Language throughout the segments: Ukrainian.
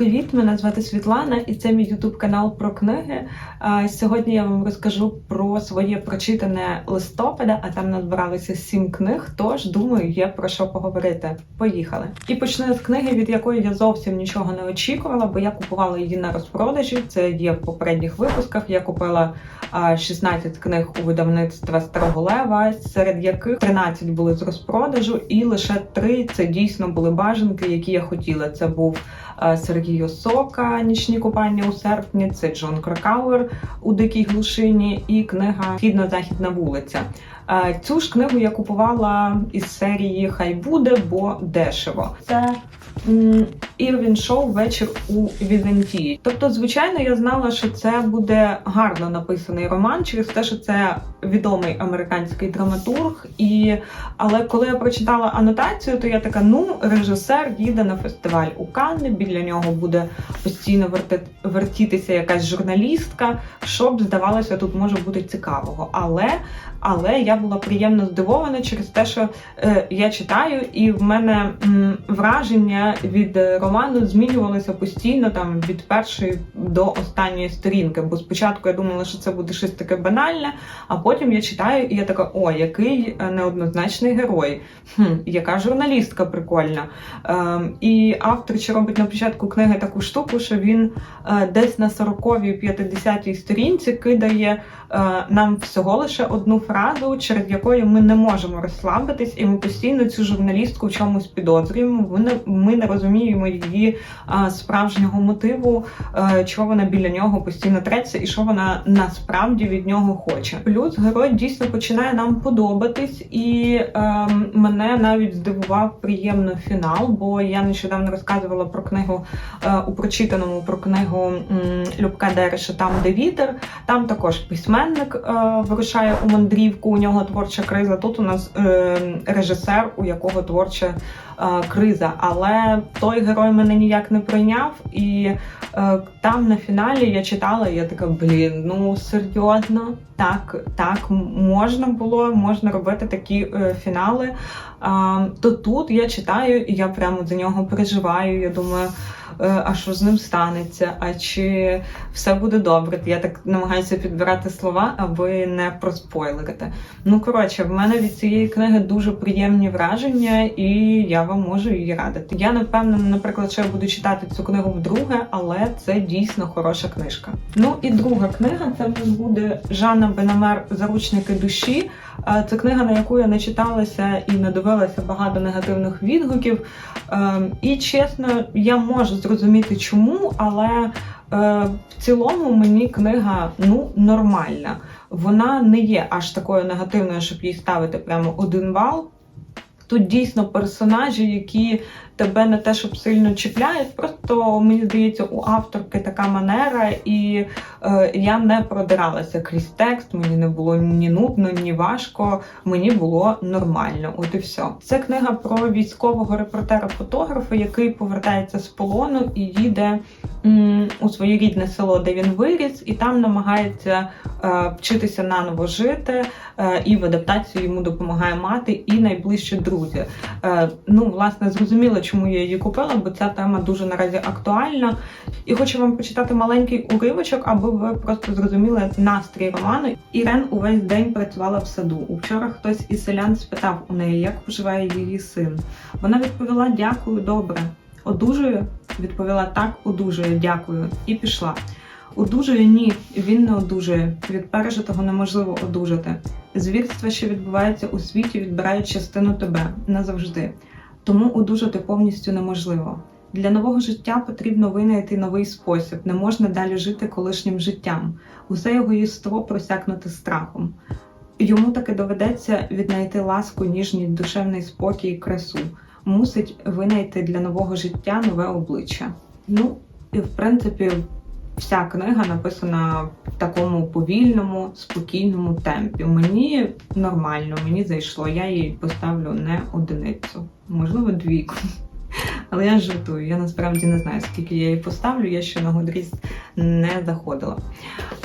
Привіт, мене звати Світлана, і це мій ютуб канал про книги. Сьогодні я вам розкажу про своє прочитане листопада, а там назбиралося сім книг. Тож думаю, є про що поговорити. Поїхали. І почну з книги, від якої я зовсім нічого не очікувала, бо я купувала її на розпродажі. Це є в попередніх випусках. Я купила 16 книг у видавництва Старого Лева, серед яких 13 були з розпродажу, і лише 3 це дійсно були бажанки, які я хотіла. Це був Сергій Осока Нічні купання у серпні. Це Джон Кракауер у дикій глушині і книга Східно-західна вулиця. Е, Цю ж книгу я купувала із серії Хай буде, бо дешево. Це Ірвін Шоу вечір у Візантії. Тобто, звичайно, я знала, що це буде гарно написаний роман через те, що це відомий американський драматург. І але коли я прочитала анотацію, то я така: ну, режисер їде на фестиваль у Канни, біля нього буде постійно верти, вертітися якась журналістка. Що б здавалося, тут може бути цікавого. Але але я була приємно здивована через те, що е, я читаю, і в мене м, враження від е, роману змінювалося постійно там від першої до останньої сторінки. Бо спочатку я думала, що це буде щось таке банальне, а потім я читаю, і я така: о, який е, неоднозначний герой, хм, яка журналістка прикольна. Ем, і автор ще робить на початку книги таку штуку, що він е, десь на 40-й, 50-й сторінці кидає е, нам всього лише одну фразу, через якою ми не можемо розслабитись, і ми постійно цю журналістку в чомусь підозрюємо. Ми не, ми не розуміємо її справжнього мотиву, е, чого вона біля нього постійно треться, і що вона насправді від нього хоче. Плюс герой дійсно починає нам подобатись, і е, мене навіть здивував приємно фінал, бо я нещодавно розказувала про книгу е, у прочитаному про книгу м, Любка Дереша Там, де вітер. Там також письменник е, вирушає у мандрівку. У нього творча криза. Тут у нас е, режисер, у якого творча криза. Але той герой мене ніяк не прийняв. І е, там на фіналі я читала, і я така, блін, ну серйозно, так, так можна було, можна робити такі е, фінали. То тут я читаю, і я прямо за нього переживаю. Я думаю, е, а що з ним станеться? А чи все буде добре? Я так намагаюся підбирати слова, аби не проспойлерити. Ну коротше, в мене від цієї книги дуже приємні враження, і я вам можу її радити. Я не наприклад, я буду читати цю книгу вдруге, але це дійсно хороша книжка. Ну і друга книга це буде Жанна Бенамер Заручники душі. Е, Це книга, на яку я не читалася і не дивилася багато негативних відгуків. Ем, І чесно, я можу зрозуміти чому, але е, в цілому мені книга ну нормальна. Вона не є аж такою негативною, щоб їй ставити прямо один бал. Тут дійсно персонажі, які тебе не те, щоб сильно чіпляють. Просто мені здається, у авторки така манера, і е, я не продиралася крізь текст. Мені не було ні нудно, ні важко. Мені було нормально. От і все. Це книга про військового репортера-фотографа, який повертається з полону і їде м, у своє рідне село, де він виріс, і там намагається е, вчитися наново жити. Е, і в адаптації йому допомагає мати і найближчі друзі. Е, ну, власне, зрозуміло, чому я її купила, бо ця тема дуже наразі актуальна. І хочу вам прочитати маленький уривочок, аби ви просто зрозуміли настрій роману. Ірен увесь день працювала в саду. Учора хтось із селян спитав у неї, як поживає її син. Вона відповіла: Дякую, добре. Одужую? Відповіла так, одужую, дякую, і пішла. Одужує ні, він не одужує. Від пережитого неможливо одужати. Звірства, що відбуваються у світі, відбирають частину тебе назавжди. Тому одужати повністю неможливо. Для нового життя потрібно винайти новий спосіб. Не можна далі жити колишнім життям. Усе його єство просякнуте страхом. Йому таки доведеться віднайти ласку, ніжність, душевний спокій і красу. Мусить винайти для нового життя нове обличчя. Ну, і в принципі, вся книга написана в такому повільному, спокійному темпі. Мені нормально, мені зайшло. Я їй поставлю не одиницю, можливо, двійку. Але я жартую, я насправді не знаю, скільки я її поставлю, я ще на Goodreads не заходила.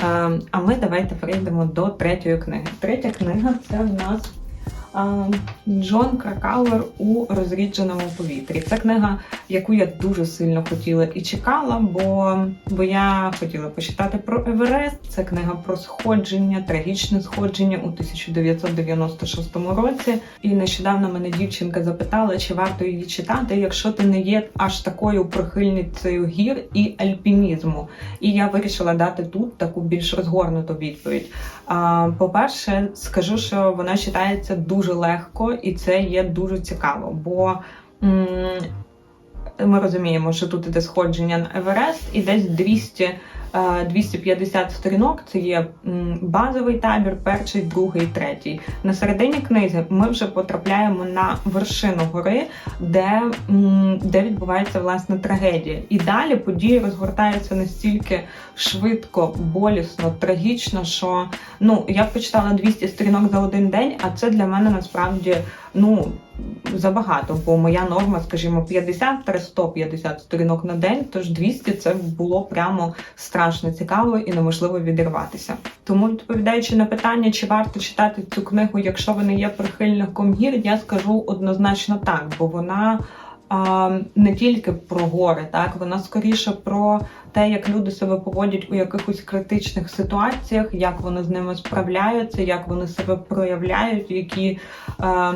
Е, А ми давайте перейдемо до третьої книги. Третя книга це в нас Джон Кракауер у розрідженому повітрі. Це книга, яку я дуже сильно хотіла і чекала, бо, бо я хотіла почитати про Еверест. Це книга про сходження, трагічне сходження у 1996 році. І нещодавно мене дівчинка запитала, чи варто її читати, якщо ти не є аж такою прихильницею гір і альпінізму. І я вирішила дати тут таку більш розгорнуту відповідь. По-перше, скажу, що вона читається дуже легко, і це є дуже цікаво, бо ми розуміємо, що тут іде сходження на Еверест, і десь 200 е, 250 сторінок це є базовий табір, перший, другий, третій. На середині книги ми вже потрапляємо на вершину гори, де, де відбувається власне трагедія. І далі події розгортаються настільки швидко, болісно, трагічно, що ну я б почитала 200 сторінок за один день, а це для мене насправді ну забагато, бо моя норма, скажімо, 50-150 сторінок на день, тож 200 це було прямо страшно цікаво і неможливо відірватися. Тому, відповідаючи на питання, чи варто читати цю книгу, якщо ви не є прихильником гір, я скажу однозначно так, бо вона. А, не тільки про гори, так вона скоріше про те, як люди себе поводять у якихось критичних ситуаціях, як вони з ними справляються, як вони себе проявляють, які е,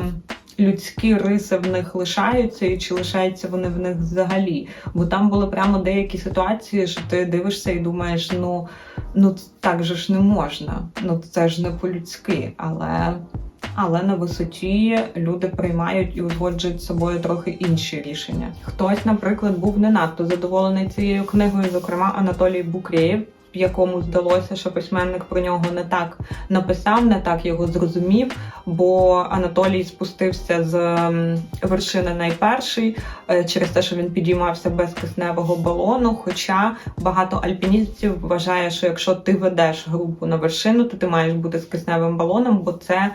людські риси в них лишаються, і чи лишаються вони в них взагалі. Бо там були прямо деякі ситуації, що ти дивишся і думаєш, ну ну так же ж не можна, ну це ж не по-людськи, але. Але на висоті люди приймають і узгоджують з собою трохи інші рішення. Хтось, наприклад, був не надто задоволений цією книгою, зокрема Анатолій Букреєв, якому здалося, що письменник про нього не так написав, не так його зрозумів. Бо Анатолій спустився з вершини найперший е, через те, що він підіймався без кисневого балону. Хоча багато альпіністів вважає, що якщо ти ведеш групу на вершину, то ти маєш бути з кисневим балоном, бо це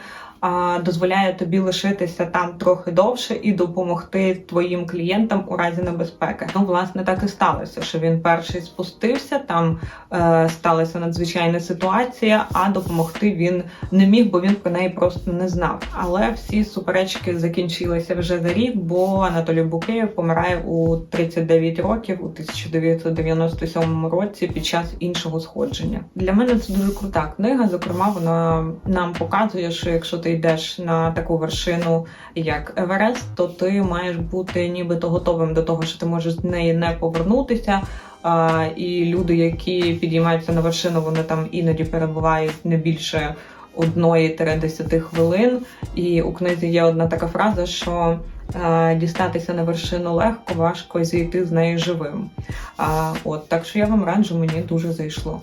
дозволяє тобі лишитися там трохи довше і допомогти твоїм клієнтам у разі небезпеки. Ну, власне, так і сталося, що він перший спустився. Там е, сталася надзвичайна ситуація, а допомогти він не міг, бо він про неї просто не знав. Але всі суперечки закінчилися вже за рік, бо Анатолій Букеєв помирає у 39 років у 1997 році під час іншого сходження. Для мене це дуже крута книга. Зокрема, вона нам показує, що якщо ти йдеш на таку вершину, як Еверест, то ти маєш бути нібито готовим до того, що ти можеш з неї не повернутися. А, і люди, які підіймаються на вершину, вони там іноді перебувають не більше одної-десяти хвилин. І у книзі є одна така фраза, що е, дістатися на вершину легко, важко зійти з неї живим. А, от так що я вам раджу, мені дуже зайшло.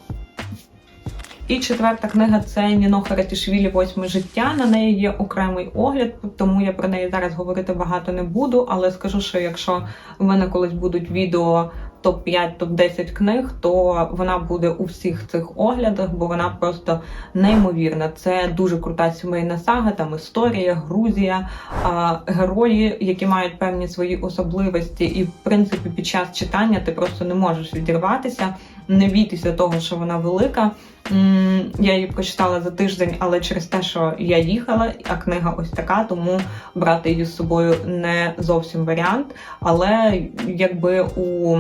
І четверта книга це Ніно Харатішвілі Восьме життя. На неї є окремий огляд, тому я про неї зараз говорити багато не буду. Але скажу, що якщо в мене колись будуть відео топ-5, топ-10 книг, то вона буде у всіх цих оглядах, бо вона просто неймовірна. Це дуже крута сімейна сага, там історія, Грузія, герої, які мають певні свої особливості, і в принципі під час читання ти просто не можеш відірватися, не бійтеся того, що вона велика. Я її прочитала за тиждень, але через те, що я їхала, а книга ось така, тому брати її з собою не зовсім варіант. Але якби у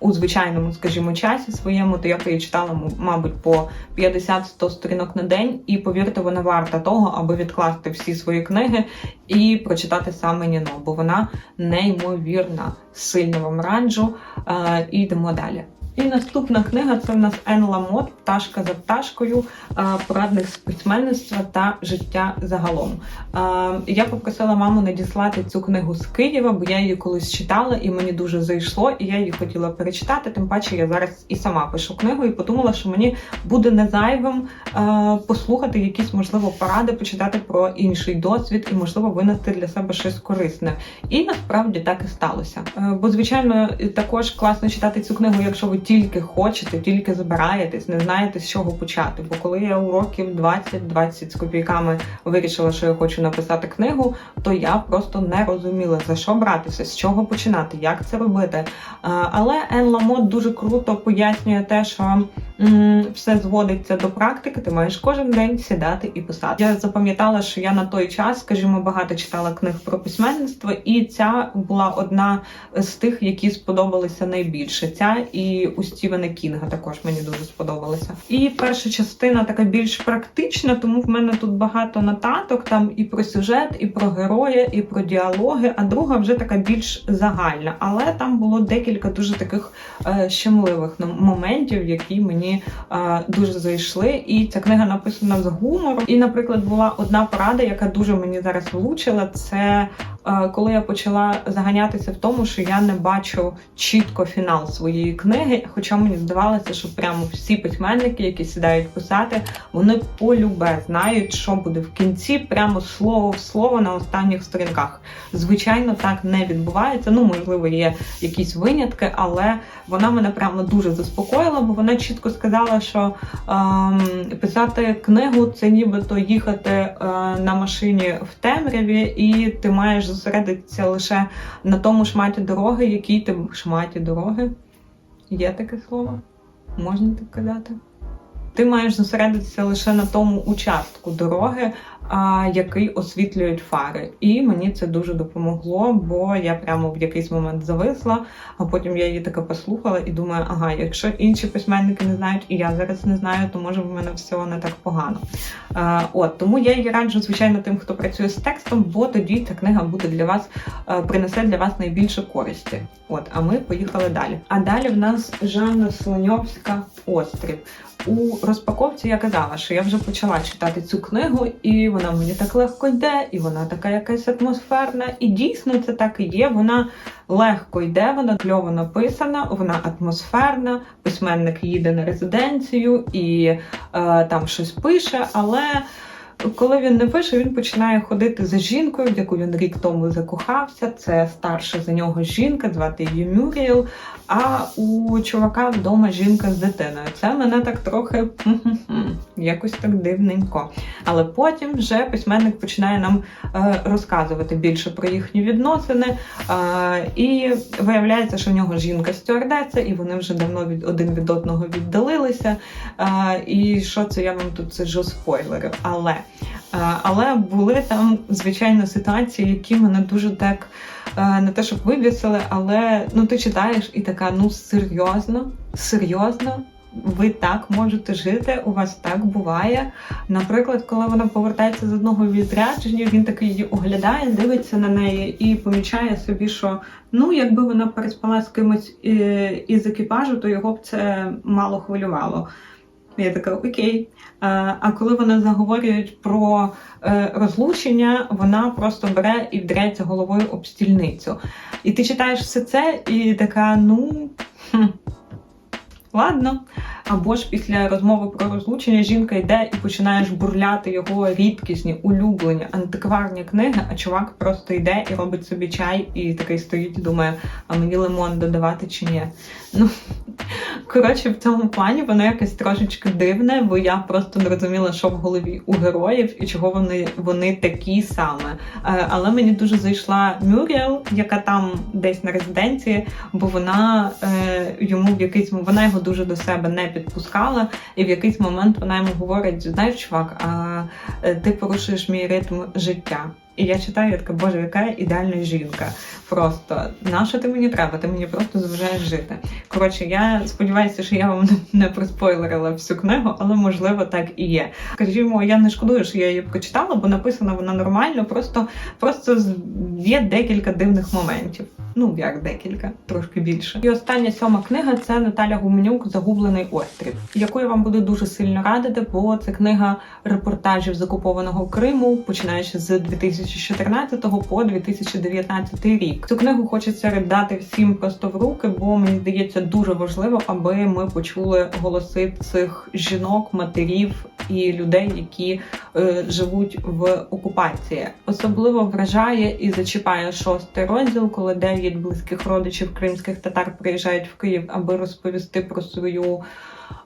у звичайному, скажімо, часі своєму, то я її читала, мабуть, по 50-100 сторінок на день, і повірте, вона варта того, аби відкласти всі свої книги і прочитати саме Ніно, бо вона неймовірна, сильно вам раджу. Е, і йдемо далі. І наступна книга це в нас Ен Ламот Пташка за пташкою, е, порадник з письменництва та життя загалом. Е, Я попросила маму надіслати цю книгу з Києва, бо я її колись читала і мені дуже зайшло, і я її хотіла перечитати. Тим паче я зараз і сама пишу книгу, і подумала, що мені буде не зайвим е, послухати якісь можливо поради, почитати про інший досвід і можливо винести для себе щось корисне. І насправді так і сталося. Бо, звичайно, також класно читати цю книгу, якщо ви тільки хочете, тільки збираєтесь, не знаєте з чого почати. Бо коли я у років 20-20 з копійками вирішила, що я хочу написати книгу, то я просто не розуміла за що братися, з чого починати, як це робити. Але Ен Ламот дуже круто пояснює те, що все зводиться до практики. Ти маєш кожен день сідати і писати. Я запам'ятала, що я на той час, скажімо, багато читала книг про письменництво, і ця була одна з тих, які сподобалися найбільше. Ця і у Стівена Кінга також мені дуже сподобалася. І перша частина така більш практична, тому в мене тут багато нотаток там і про сюжет, і про героя, і про діалоги. А друга вже така більш загальна. Але там було декілька дуже таких е, щемливих ну, моментів, які мені е, дуже зайшли. І ця книга написана з гумором. І, наприклад, була одна порада, яка дуже мені зараз влучила. Це коли я почала заганятися в тому, що я не бачу чітко фінал своєї книги. Хоча мені здавалося, що прямо всі письменники, які сідають писати, вони полюбе знають, що буде в кінці, прямо слово в слово на останніх сторінках. Звичайно, так не відбувається. Ну, можливо, є якісь винятки, але вона мене прямо дуже заспокоїла, бо вона чітко сказала, що ем, писати книгу це нібито їхати е, на машині в темряві, і ти маєш зосередитися лише на тому шматі дороги, який ти шматі дороги. Є таке слово? Можна так казати? Ти маєш зосередитися лише на тому участку дороги, який освітлюють фари. І мені це дуже допомогло, бо я прямо в якийсь момент зависла, а потім я її таке послухала і думаю, ага, якщо інші письменники не знають, і я зараз не знаю, то може в мене все не так погано. А, от тому я її раджу, звичайно, тим, хто працює з текстом, бо тоді ця книга буде для вас е, принесе для вас найбільше користі. От, а ми поїхали далі. А далі в нас Жанна Слоньовська Острів. У розпаковці я казала, що я вже почала читати цю книгу, і вона мені так легко йде, і вона така якась атмосферна. І дійсно це так і є. Вона легко йде, вона кльово написана, вона атмосферна. Письменник їде на резиденцію і е, там щось пише, але. Коли він не пише, він починає ходити за жінкою, в яку він рік тому закохався. Це старша за нього жінка, звати її Мюріел. А у чувака вдома жінка з дитиною. Це мене так трохи якось так дивненько. Але потім вже письменник починає нам е, розказувати більше про їхні відносини. Е, і виявляється, що в нього жінка стюардеса, і вони вже давно від один від одного віддалилися. Е, і що це я вам тут сиджу спойлери. Але Е, але були там, звичайно, ситуації, які мене дуже так е, не те, щоб вибісили, але ну ти читаєш і така, ну серйозно, серйозно. Ви так можете жити, у вас так буває. Наприклад, коли вона повертається з одного відрядження, він такий її оглядає, дивиться на неї і помічає собі, що ну, якби вона переспала з кимось е, із екіпажу, то його б це мало хвилювало. Я така окей. Е, А коли вони заговорюють про е, розлучення, вона просто бере і вдрається головою об стільницю. І ти читаєш все це, і така, ну. хм, Ладно, або ж після розмови про розлучення жінка йде і починає жбурляти його рідкісні, улюблені, антикварні книги, а чувак просто йде і робить собі чай, і такий стоїть і думає, а мені лимон додавати чи ні. Ну, коротше, в цьому плані воно якось трошечки дивне, бо я просто не розуміла, що в голові у героїв і чого вони, вони такі саме. Е, Але мені дуже зайшла Мюріел, яка там десь на резиденції, бо вона е, йому в якийсь вона його дуже до себе не підпускала, і в якийсь момент вона йому говорить: знаєш, чувак, а е, ти порушуєш мій ритм життя. І я читаю, я така, боже, яка ідеальна жінка. Просто на що ти мені треба? Ти мені просто заважаєш жити. Коротше, я сподіваюся, що я вам не проспойлерила всю книгу, але можливо так і є. Скажімо, я не шкодую, що я її прочитала, бо написана вона нормально, просто, просто є декілька дивних моментів. Ну, як декілька, трошки більше. І остання сьома книга це Наталя Гуменюк Загублений острів, яку я вам буду дуже сильно радити, бо це книга репортажів з окупованого Криму, починаючи з 2014 по 2019 рік. Цю книгу хочеться дати всім просто в руки, бо мені здається дуже важливо, аби ми почули голоси цих жінок, матерів і людей, які е, живуть в окупації. Особливо вражає і зачіпає шостий розділ, коли дев'ять близьких родичів кримських татар приїжджають в Київ, аби розповісти про свою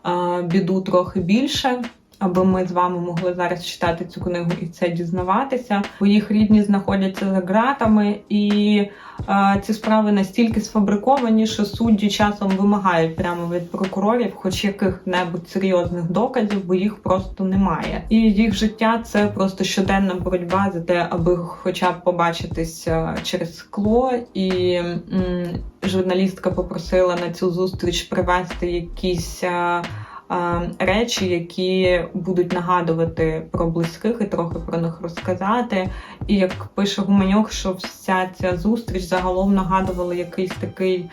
е, біду трохи більше. Аби ми з вами могли зараз читати цю книгу і це дізнаватися, бо їх рідні знаходяться за ґратами, і е, ці справи настільки сфабриковані, що судді часом вимагають прямо від прокурорів, хоч яких-небудь серйозних доказів, бо їх просто немає. І їх життя це просто щоденна боротьба за те, аби хоча б побачитись е, через скло. І м, журналістка попросила на цю зустріч привезти якісь. Речі, які будуть нагадувати про близьких і трохи про них розказати. І як пише Гуменюк, що вся ця зустріч загалом нагадувала якийсь такий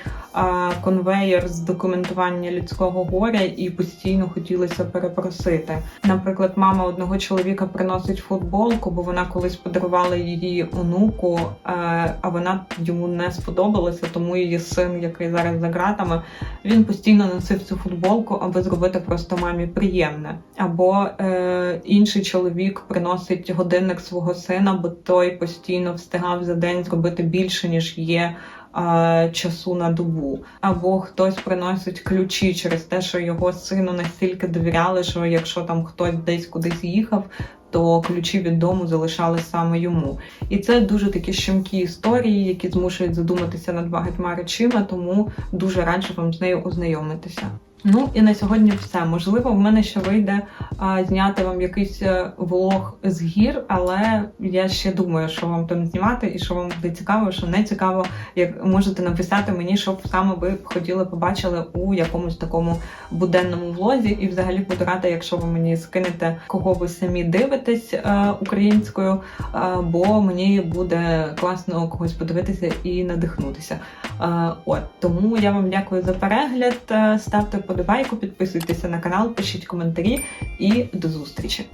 конвеєр з документування людського горя, і постійно хотілося перепросити. Наприклад, мама одного чоловіка приносить футболку, бо вона колись подарувала її онуку, а вона йому не сподобалася, тому її син, який зараз за ґратами, він постійно носив цю футболку, аби зробити просто мамі приємне. Або е, інший чоловік приносить годинник свого сина, бо той постійно встигав за день зробити більше ніж є. е, Часу на добу, або хтось приносить ключі через те, що його сину настільки довіряли, що якщо там хтось десь кудись їхав, то ключі від дому залишали саме йому. І це дуже такі щемкі історії, які змушують задуматися над багатьма речима, тому дуже раджу вам з нею ознайомитися. Ну і на сьогодні все. Можливо, в мене ще вийде а, зняти вам якийсь е, влог з гір, але я ще думаю, що вам там знімати, і що вам буде цікаво, що не цікаво, як можете написати мені, щоб саме ви хотіли побачили у якомусь такому буденному влозі. І взагалі буду рада, якщо ви мені скинете, кого ви самі дивитесь е, українською, е, бо мені буде класно когось подивитися і надихнутися. Е, От тому я вам дякую за перегляд. Ставте вподобайку, підписуйтеся на канал, пишіть коментарі і до зустрічі.